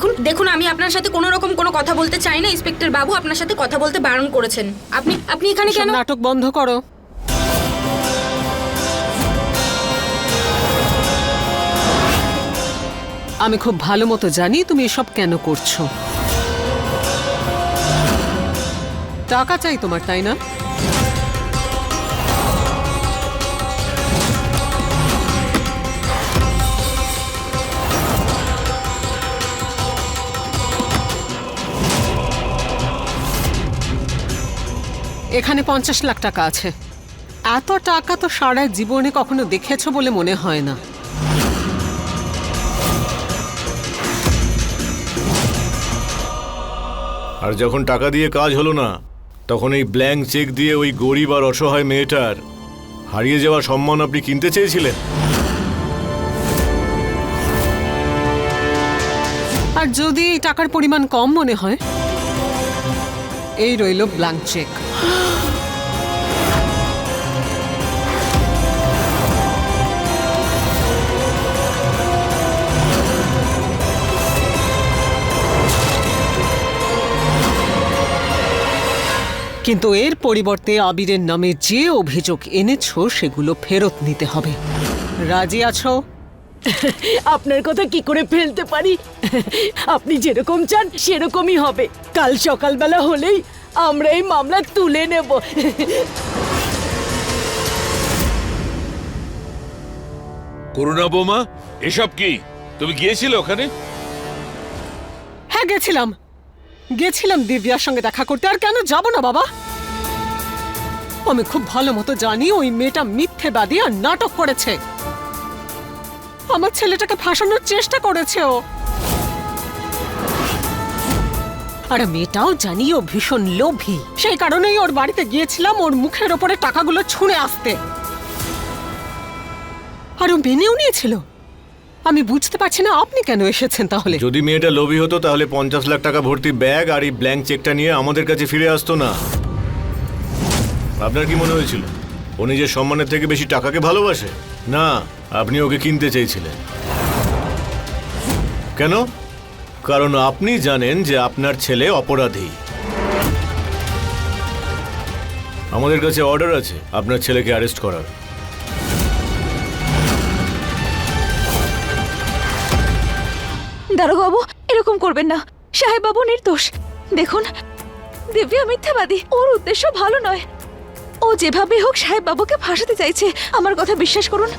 দেখুন দেখুন আমি আপনার সাথে কোনো রকম কোনো কথা বলতে চাই না। ইন্সপেক্টর বাবু আপনার সাথে কথা বলতে বারণ করেছেন। আপনি আপনি এখানে কেন নাটক বন্ধ করো। আমি খুব ভালো মতো জানি তুমি এসব কেন করছ। টাকা চাই তোমার তাই না? এখানে পঞ্চাশ লাখ টাকা আছে। এত টাকা তো সারা জীবনে কখনো দেখেছ বলে মনে হয় না। আর যখন টাকা দিয়ে কাজ হলো না তখন এই ব্ল্যাঙ্ক চেক দিয়ে ওই গরিব আর অসহায় মেয়েটার হারিয়ে যাওয়া সম্মান আপনি কিনতে চেয়েছিলেন? আর যদি টাকার পরিমাণ কম মনে হয়? এই রইল ব্ল্যাঙ্ক চেক কিন্তু এর পরিবর্তে আবিরের নামে যে অভিযোগ এনেছো, সেগুলো ফেরত নিতে হবে। রাজি আছো? আপনার কথা কি করে ফেলতে পারি? আপনি যেরকম চান সেরকমই হবে। কাল সকালবেলা হলেই আমরা এই মামলা তুলে নেব। করুণা বোমা এসব কি? তুমি গিয়েছিলে ওখানে? হ্যাঁ গেছিলাম। গেছিলাম দিব্যার সঙ্গে দেখা করতে। আর কেন যাব না বাবা? আমি খুব ভালো মতো জানি ওই মেয়েটা মিথ্যেবাদী আর নাটক করেছে। আমার ছেলেটাকে ফাঁসানোর চেষ্টা করেছে ও। আর মেয়েটাও জানি ও ভীষণ লোভী। সেই কারণেই ওর বাড়িতে গিয়েছিলাম ওর মুখের ওপরে টাকাগুলো ছুঁড়ে আসতে। আর ও মেনেও নিয়েছিল। আমি বুঝতে পারছি না আপনি কেন এসেছেন তাহলে? যদি মেয়েটা লোভী হতো তাহলে পঞ্চাশ লাখ টাকা ভর্তি ব্যাগ আর এই ব্ল্যাঙ্ক চেকটা নিয়ে আমাদের কাছে ফিরে আসতো না। আপনার কি মনে হয়েছিল? ও নিজের সম্মানের থেকে বেশি টাকাকে ভালোবাসে? না। আপনি ওকে কিনতে চেয়েছিলেন। কেন? কারণ আপনি জানেন যে আপনার ছেলে অপরাধী। আমাদের কাছে অর্ডার আছে, আপনার ছেলেকে অ্যারেস্ট করার। দারোগাবু, এরকম করবেন না। সাহেব বাবু নির্দোষ। দেখুন, দিব্যা মিথ্যাবাদী। ওর উদ্দেশ্য ভালো নয়। ও যেভাবে হোক সাহেব বাবুকে ফাঁসাতে চাইছে, আমার কথা বিশ্বাস করুন।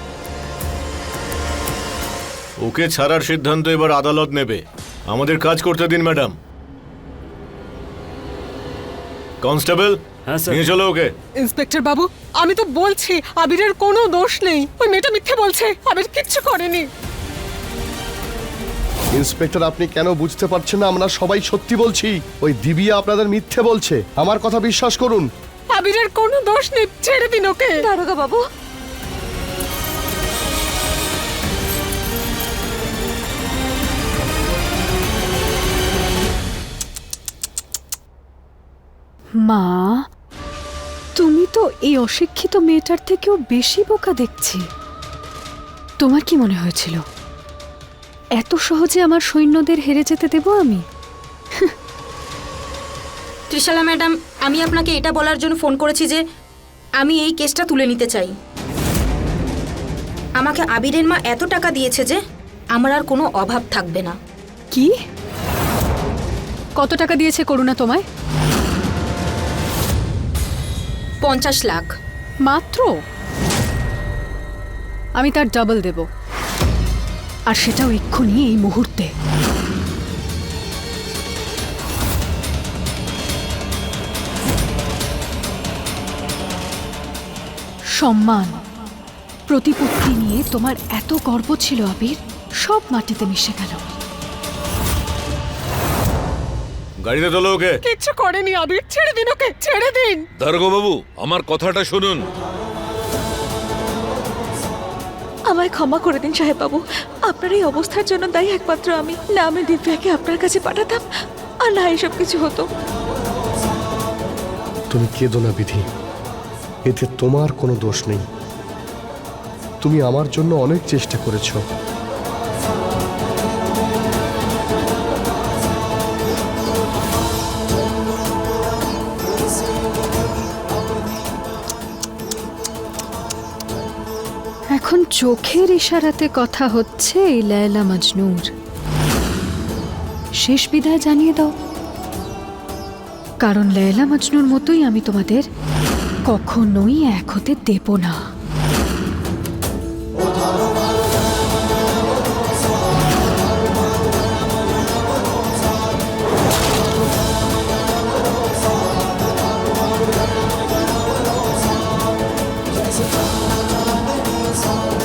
ওকে ছাড়ার সিদ্ধান্ত এবার আদালত নেবে। আমাদের কাজ করতে দিন ম্যাডাম। কনস্টেবল নিয়ে চলো ওকে। ইন্সপেক্টর বাবু আমি তো বলছি আবিরের কোনো দোষ নেই। ওই মেয়েটা মিথ্যে বলছে আবির কিচ্ছু করেনি। ইন্সপেক্টর আপনি কেন বুঝতে পারছেন না? আমরা সবাই সত্যি বলছি। ওই দিবিয়া আপনাদের মিথ্যে বলছে। আমার কথা বিশ্বাস করুন। আবিরের কোনো দোষ নেই ছেড়ে দিন ওকে। দারোগা বাবু মা তুমি তো এই অশিক্ষিত মেয়েটার থেকেও বেশি বোকা দেখছি। তোমার কি মনে হয়েছিল? এত সহজে আমার সৈন্যদের হেরে যেতে দেব আমি? ত্রিশালা ম্যাডাম আমি আপনাকে এটা বলার জন্য ফোন করেছি যে আমি এই কেসটা তুলে নিতে চাই। আমাকে আবিরের মা এত টাকা দিয়েছে যে আমার আর কোনো অভাব থাকবে না। কি? কত টাকা দিয়েছে করুণা তোমায়? পঞ্চাশ লাখ। মাত্র? আমি তার ডাবল দেব। আর সেটাও এক্ষুনি এই মুহূর্তে। সম্মান। প্রতিপত্তি নিয়ে তোমার এত গর্ব ছিল আবির, সব মাটিতে মিশে গেল। গাড়িতে তোলো ওকে। কিচ্ছু করেনি আবির ছেড়ে দিন ওকে ছেড়ে দিন। দারোগাবু আমার কথাটা শুনুন। আমায় ক্ষমা করে দিন সাহেব বাবু। আপনার এই অবস্থার জন্য দায়ী একমাত্র আমি। না আমি দিব্যাকে আপনার কাছে পাঠাতাম আর না এসব কিছু হতো। তুমি কেঁদো না বিধি। এতে তোমার কোনো দোষ নেই। তুমি আমার জন্য অনেক চেষ্টা করেছ। এখন চোখের ইশারাতে কথা হচ্ছে এই লায়লা মজনুর। শেষ বিদায় জানিয়ে দাও। কারণ লায়লা মাজনুর মতোই আমি তোমাদের কখনোই এক হতে দেব না।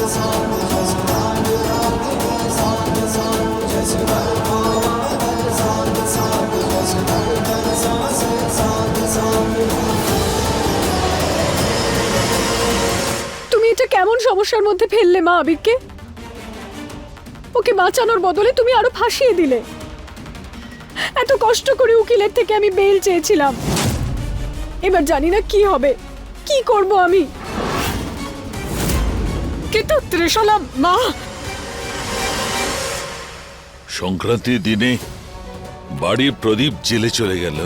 তুমি এটা কেমন সমস্যার মধ্যে ফেললে মা আবিরকে? ওকে বাঁচানোর বদলে তুমি আরও ফাঁসিয়ে দিলে। এত কষ্ট করে উকিলের থেকে আমি বেল চেয়েছিলাম। এবার জানি না কি হবে। কি করব আমি? কিন্তু ত্রিশলা, মা! সংক্রান্তির দিনে বাড়ির প্রদীপ জেলে চলে গেল।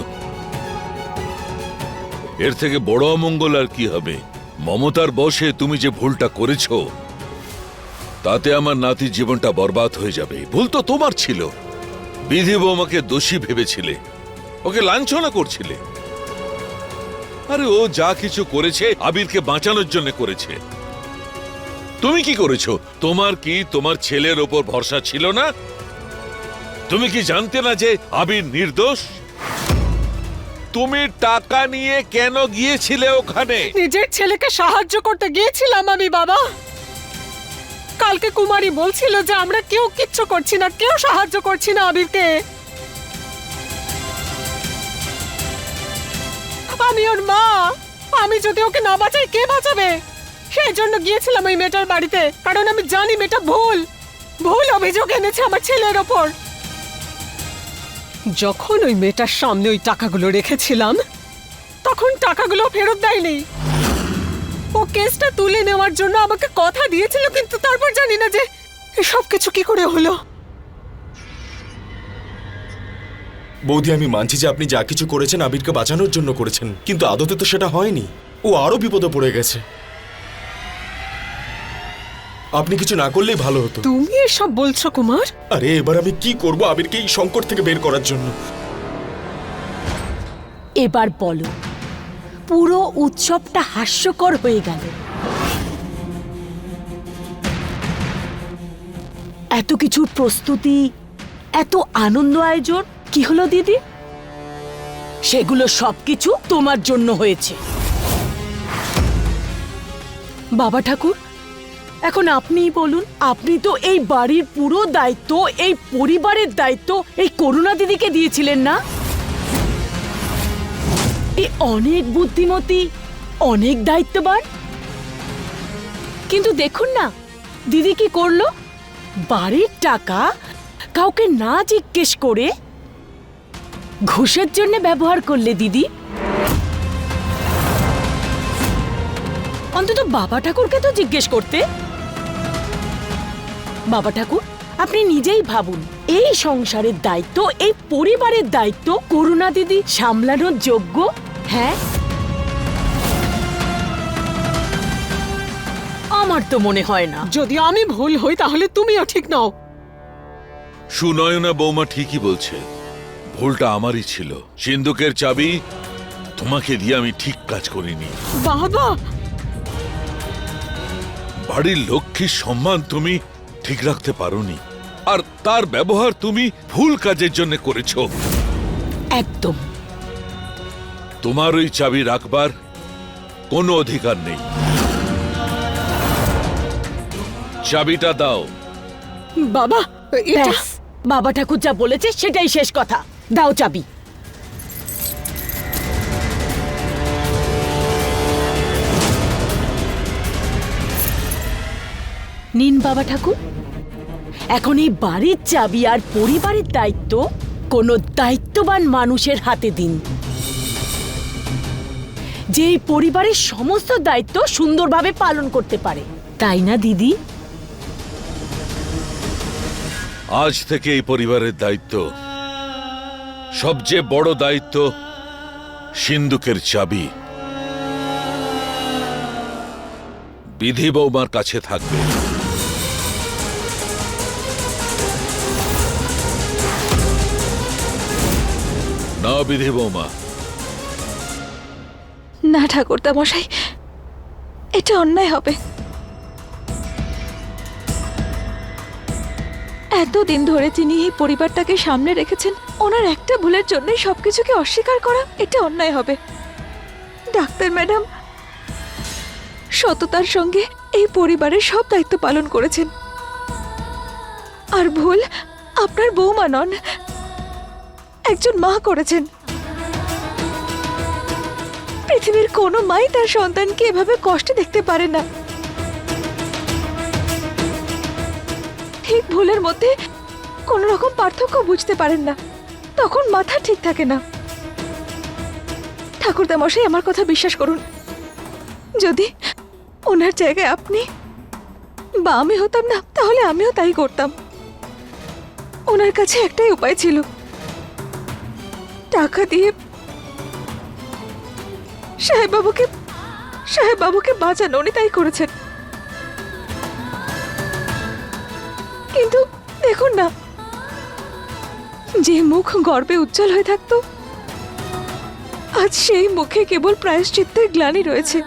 এর থেকে বড় অমঙ্গল আর কি হবে? মমতার বশে তুমি যে ভুলটা করেছ, তাতে আমার নাতির জীবনটা বরবাদ হয়ে যাবে। ভুল তো তোমার ছিল। বিধি বৌমাকে দোষী ভেবেছিলে, ওকে লাঞ্ছনা করছিলে। আরে ও যা কিছু করেছে, আবিরকে বাঁচানোর জন্য করেছে। তুমি কি করেছ? তোমার কি তোমার ছেলের ওপর ভরসা ছিল না? তুমি কি জানতে না যে আবির নির্দোষ? তুমি টাকা নিয়ে কেন গিয়েছিলে ওখানে? নিজের ছেলেকে সাহায্য করতে গিয়েছিলাম আমি, বাবা। কালকে কুমারী বলছিল যে আমরা কেউ কিচ্ছু করছি না, কেউ সাহায্য করছি না আবিরকে। আমি ওর মা। আমি যদি ওকে না বাঁচাই, কে বাঁচাবে? সেই জন্য গিয়েছিলাম ওই মেয়েটার বাড়িতে, কারণ আমি জানি মেয়েটা ভুল। ভুল অভিযোগ এনেছে আমার ছেলের ওপর। যখন ওই মেয়েটার সামনে ওই টাকাগুলো রেখেছিলাম, তখন টাকাগুলো ফেরত দেয়নি। ও কেসটা তুলে নেওয়ার জন্য আমাকে কথা দিয়েছিল, কিন্তু তারপর জানি না যে সব কিছু কি করে হলো। বৌদি, আমি মানছি যে আপনি যা কিছু করেছেন আবিরকে বাঁচানোর জন্য করেছেন, কিন্তু আদতে তো সেটা হয়নি। ও আরও বিপদে পড়ে গেছে। আপনি কিছু না করলেই ভালো হতো। তুমি এসব বলছো কুমার? আরে এবার আমি কি করব আবিরকে এই সংকট থেকে বের করার জন্য? এবার বলো পুরো উৎসবটা হাস্যকর হয়ে গেল। এত কিছুর প্রস্তুতি এত আনন্দ আয়োজন কি হলো দিদি? সেগুলো সবকিছু তোমার জন্য হয়েছে। বাবা ঠাকুর এখন আপনিই বলুন, আপনি তো এই বাড়ির পুরো দায়িত্ব, এই পরিবারের দায়িত্ব এই করুণা দিদিকে দিয়েছিলেন না? এ অনেক বুদ্ধিমতী, অনেক দায়িত্ববান। কিন্তু দেখুন না, দিদি কি করল? বাড়ির টাকা কাউকে না জিজ্ঞেস করে ঘুষের জন্য ব্যবহার করলে দিদি। অন্তত বাবা ঠাকুরকে তো জিজ্ঞেস করতে। বাবা ঠাকুর আপনি নিজেই ভাবুন এই সংসারের দায়িত্ব এই পরিবারের দায়িত্ব করুণা দিদি সামলানোর যোগ্য হ্যাঁ? আমার তো মনে হয় না। যদি আমি ভুল হই তাহলে তুমিও ঠিক নাও। সুনয়না বৌমা ঠিকই বলছে ভুলটা আমারই ছিল। সিন্ধুকের চাবি তোমাকে দিয়ে আমি ঠিক কাজ করিনি। বাবা বাড়ির লক্ষ্মীর সম্মান তুমি ঠিক রাখতে পারোনি। আর তার ব্যবহার তুমি ভুল কাজের জন্য করেছ। একদম। তোমার ওই চাবি রাখবার কোনো অধিকার নেই। চাবিটা দাও। বাবা এটা? বাবা ঠাকুর যা বলেছে সেটাই শেষ কথা। দাও চাবি। নিন বাবা ঠাকুর। এখন এই বাড়ির চাবি আর পরিবারের দায়িত্ব কোনো দায়িত্ববান মানুষের হাতে দিন। যে এই পরিবারের সমস্ত দায়িত্ব সুন্দরভাবে পালন করতে পারে। তাই না, দিদি? আজ থেকে এই পরিবারের দায়িত্ব। সবচেয়ে বড় দায়িত্ব সিন্ধুকের চাবি। বিধি বৌমার কাছে থাকবে। না বিধি বৌমা। না, ঠাকুরদা মশাই, এটা অন্যায় হবে। এতদিন ধরে যিনি এই পরিবারটাকে সামনে রেখেছেন, ওনার একটা ভুলের জন্যই সবকিছুকে অস্বীকার করা, এটা অন্যায় হবে। ডাক্তার ম্যাডাম, সততার সঙ্গে এই পরিবারের সব দায়িত্ব পালন করেছেন। আর ভুল আপনার বৌমা নন একজন মা করেছেন। পৃথিবীর কোনো মাই তার সন্তানকে এভাবে কষ্টে দেখতে পারে না। ঠিক ভুলের মধ্যে কোনো রকম পার্থক্য বুঝতে পারেন না। তখন মাথা ঠিক থাকে না। ঠাকুরদা মশাই, আমার কথা বিশ্বাস করুন। যদি ওনার জায়গায় আপনি বা আমি হতাম না, তাহলে আমিও তাই করতাম। ওনার কাছে একটাই উপায় ছিল। টাকা দিয়ে সাহেব বাবুকে সাহেব বাবুকে বাঁচানো উনি তাই করেছেন। কিন্তু দেখুন না, যে মুখ গর্বে উজ্জ্বল হয়ে থাকতো, আজ সেই মুখে কেবল প্রায়শ্চিত্তের গ্লানি রয়েছে।